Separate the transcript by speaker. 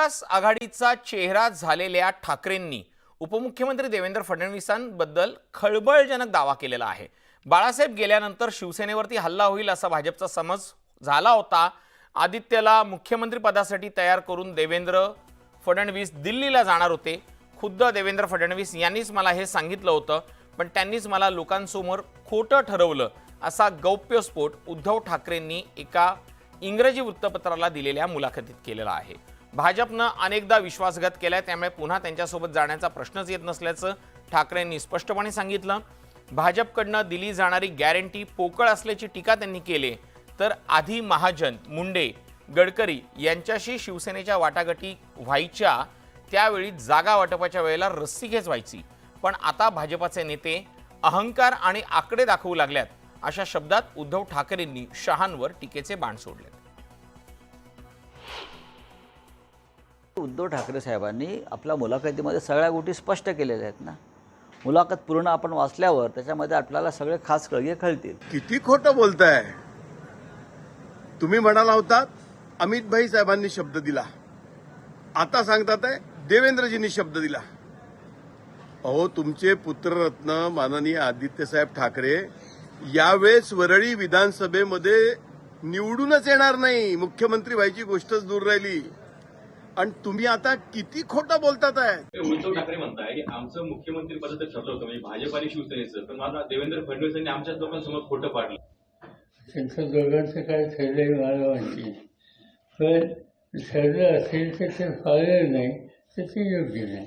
Speaker 1: महाविकास आघाडीचा चेहरा झालेल्या ठाकरेंनी उपमुख्यमंत्री देवेंद्र फडणवीसांबद्दल खळबळजनक दावा केलेला आहे. बाळासाहेब गेल्यानंतर शिवसेनेवरती हल्ला होईल असा भाजपचा समज झाला होता. आदित्यला मुख्यमंत्री पदासाठी तयार करून देवेंद्र फडणवीस दिल्लीला जाणार होते. खुद्द देवेंद्र फडणवीस यांनीच मला हे सांगितलं होतं पण त्यांनीच मला लोकांसमोर खोटं ठरवलं असा गौप्यस्फोट उद्धव ठाकरेंनी एका इंग्रजी वृत्तपत्राला दिलेल्या मुलाखतीत केलेला आहे. भाजपनं अनेकदा विश्वासघात केलाय त्यामुळे पुन्हा त्यांच्यासोबत जाण्याचा प्रश्नच येत नसल्याचं ठाकरेंनी स्पष्टपणे सांगितलं. भाजपकडनं दिली जाणारी गॅरंटी पोकळ असल्याची टीका त्यांनी केली. तर आधी महाजन मुंडे गडकरी यांच्याशी शिवसेनेच्या वाटाघाटी व्हायच्या त्यावेळी जागा वाटपाच्या वेळेला रस्सीखेच व्हायची. पण आता भाजपाचे नेते अहंकार आणि आकडे दाखवू लागल्यात अशा शब्दात उद्धव ठाकरेंनी शहांवर टीकेचे बाण सोडले
Speaker 2: उद्धव ठाकरे साहेबांनी आपल्या मुलाखतीमध्ये सगळ्या गोष्टी स्पष्ट केलेल्या आहेत ना. मुलाखत पूर्ण आपण वाचल्यावर त्याच्यामध्ये आपल्याला सगळे खास कळगे कळतील.
Speaker 3: किती खोटं बोलताय. तुम्ही म्हणाला होता अमित भाई साहेबांनी शब्द दिला. आता सांगतात आहे देवेंद्रजींनी शब्द दिला. अहो तुमचे पुत्ररत्न माननीय आदित्य साहेब ठाकरे यावेळेस वरळी विधानसभेमध्ये निवडूनच येणार नाही. मुख्यमंत्री व्हायची गोष्टच दूर राहिली. आणि तुम्ही आता किती खोटं बोलतात आहे?
Speaker 4: उद्धव ठाकरे म्हणताय की आमचं मुख्यमंत्री पदाचं ठरलं होतं म्हणजे भाजप आणि शिवसेनेचं. पण मला देवेंद्र फडणवीस यांनी आमच्याच लोकांसमोर खोटं पाडलं.
Speaker 5: त्यांचं दोघांचं काय ठरलंय मला माहिती पण ठरलं असेल तर ते पाळलं नाही तर ते योग्य नाही.